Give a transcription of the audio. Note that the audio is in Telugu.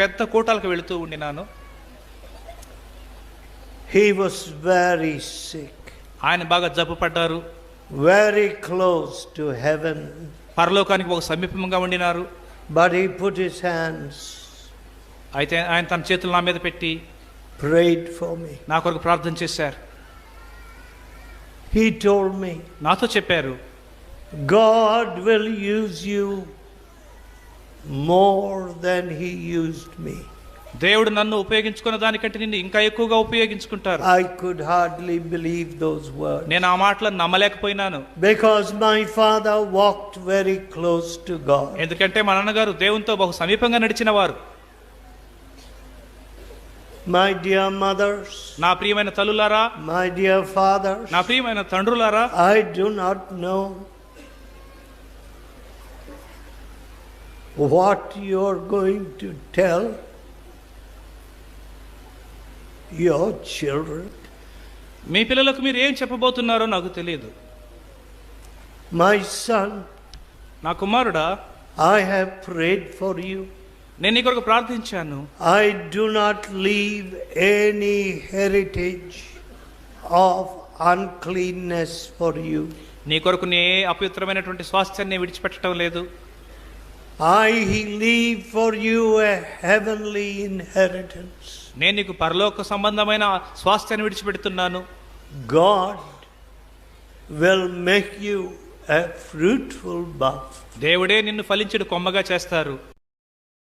పెద్ద కూటాలకు వెళుతూ ఉండినాను. హీ వాస్ వెరీ సిక్ ఆయన బాగా జబ్బు పడ్డారు వెరీ క్లోజ్ టు హెవెన్ పరలోకానికి ఒక సమీపంగా ఉండినారు. But he put his hands అయితే ఆయన తన చేతులు నా మీద పెట్టి ప్రేడ్ ఫర్ మీ నా కొరకు ప్రార్థన చేశారు. హీ టోల్డ్ మీ నాతో చెప్పారు. God will use you more than he used me దేవుడు నన్ను ఉపయోగించుకున్న దానికంటే నిన్ను ఇంకా ఎక్కువగా ఉపయోగించుకుంటారు. I could hardly believe those words నేను ఆ మాటలు నమ్మలేకపోయినాను. Because my father walked very close to God ఎందుకంటే మా నాన్నగారు దేవునితో బహు సమీపంగా నడిచిన వారు మై డియర్ మదర్స్ నా ప్రియమైన తల్లులారా మై డియర్ ఫాదర్ నా ప్రియమైన తండ్రులారా I do not know what you're going to tell your children. మీ పిల్లలకు మీరు ఏం చెప్పబోతున్నారో నాకు తెలియదు My son, నా కుమారుడా I have prayed for you. నేను నీ కొరకు ప్రార్థించాను I do not leave any heritage of uncleanness for you. నీ కొరకు నే అపవిత్రమైనటువంటి స్వాస్థ్యాన్ని విడిచిపెట్టడం లేదు I I leave for you a heavenly inheritance. నేను నీకు పరలోక సంబంధమైన స్వాస్థ్యాన్ని విడిచిపెడుతున్నాను. God will make you fruitful buff దేవుడే నిన్ను ఫలించడు కొమ్మగా చేస్తారు.